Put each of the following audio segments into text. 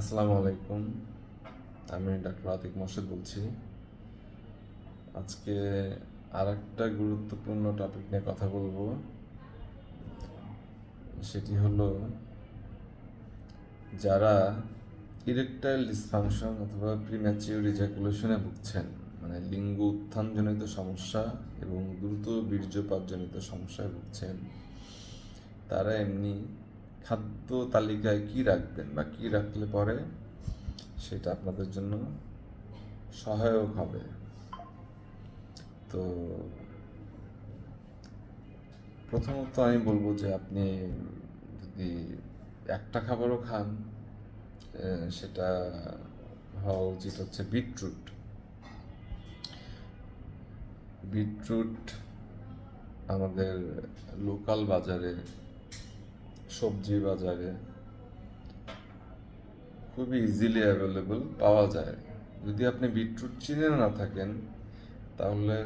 আসসালামু আলাইকুম। আমি ডাক্তার আতিক মোর্শেদ বলছি। আজকে আর একটা গুরুত্বপূর্ণ টপিক নিয়ে কথা বলব। সেটি হলো, যারা ইরেকটাইল ডিসফাংশন অথবা প্রিম্যাচিউর ইজাকুলেশনে ভুগছেন মানে লিঙ্গ উত্থানজনিত সমস্যা এবং দ্রুত বীর্যপাতজনিত সমস্যায় ভুগছেন, তারা এমনি খাদ্য তালিকায় কি রাখবেন বা কি রাখলে পরে সেটা আপনাদের জন্য সহায়ক হবে? তো প্রথমত আমি বলব যে আপনি যদি একটা খাবারও খান সেটা হওয়া উচিত হচ্ছে বিটরুট। বিটরুট আমাদের লোকাল বাজারে সবজি বাজারে খুবই ইজিলি অ্যাভেলেবল পাওয়া যায়। যদি আপনি বিটরুট চিনে না থাকেন, তাহলে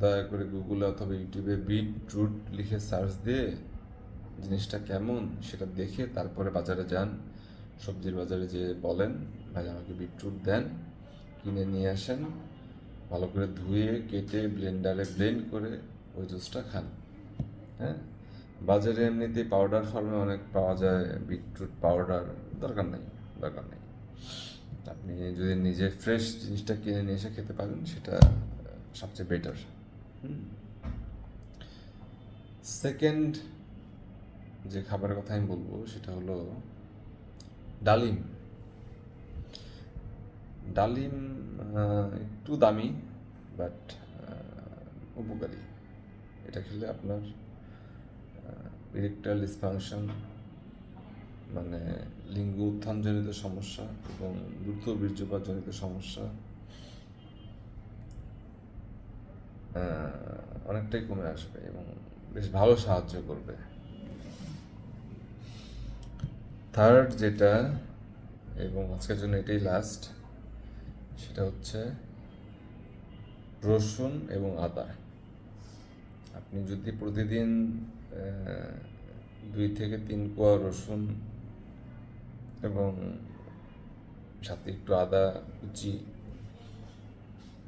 দয়া করে গুগলে অথবা ইউটিউবে বিটরুট লিখে সার্চ দিয়ে জিনিসটা কেমন সেটা দেখে তারপরে বাজারে যান। সবজির বাজারে যে বলেন, ভাই, আমাকে বিটরুট দেন, কিনে নিয়ে আসেন। ভালো করে ধুয়ে, কেটে ব্লেন্ডারে ব্লেন্ড করে ওই জুসটা খান। হ্যাঁ? বাজারে এমনিতে পাউডার ফার্মে অনেক পাওয়া যায় বিটরুট পাউডার দরকার নেই দরকার নেই। আপনি যদি নিজে ফ্রেশ জিনিসটা কিনে নিয়ে এসে খেতে পারেন, সেটা সবচেয়ে বেটার সেকেন্ড যে খাবারের কথা আমি বলব, সেটা হলো ডালিম। ডালিম একটু দামি বাট উপকারী। এটা খেলে আপনার ইরেকটাইল ডিসফাংশন মানে লিঙ্গ উত্থানজনিত সমস্যা এবং দ্রুত বীর্যপাতজনিত সমস্যা অনেকটাই কমে আসবে এবং বেশ ভালো সাহায্য করবে। থার্ড যেটা, এবং আজকের জন্য এটাই লাস্ট সেটা হচ্ছে রসুন এবং আদা। আপনি যদি প্রতিদিন দুই থেকে তিন কোয়া রসুন এবং সাথে একটু আদা কুচি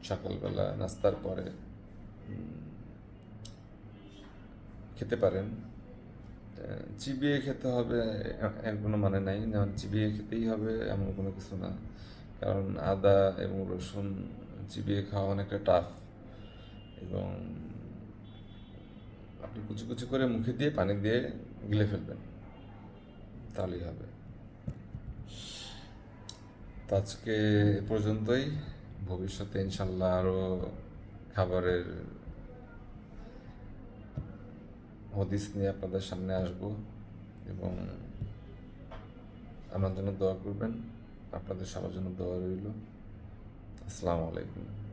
সকালবেলা নাস্তার পরে খেতে পারেন। চিবিয়ে খেতে হবে এর কোনো মানে নাই। যেমন চিবিয়ে খেতেই হবে এমন কোনো কিছু না। কারণ আদা এবং রসুন চিবিয়ে খাওয়া অনেকটা টাফ এবং আপনি কুচি কুচি করে মুখে দিয়ে পানি দিয়ে গিলে ফেলবেন। তাহলেই হবে। আজকে এ পর্যন্তই। ভবিষ্যতে ইনশাল্লাহ আরও খাবারের হদিস নিয়ে আপনাদের সামনে আসব এবং আমার জন্য দোয়া করবেন। আপনাদের সবার জন্য দোয়া রইল। আসসালামু আলাইকুম।